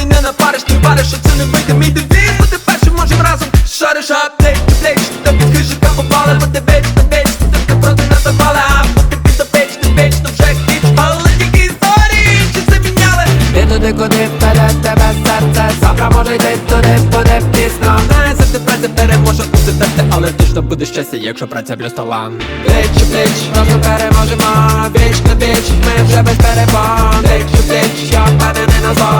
Мені не напариш, ти вариш, що це не вийде. Мій девіз Бути першим можем разом. Шариш аптеч, плеч Та під хижика попали, бо ти веч, та веч Ти проти нас запали, а бути під до печ, ти веч, то вже хіч Але тільки історії, чи це міняли? Ти туди, куди вперед тебе серце. Завтра може йти туди, буде пізно. Знає, завжди праця переможе усе терти Але точно буде щастя, якщо праця плюс талант Плеч, плеч, Разом переможемо, віч на віч Ми вже без перебон Плеч, плеч, я впевнений назад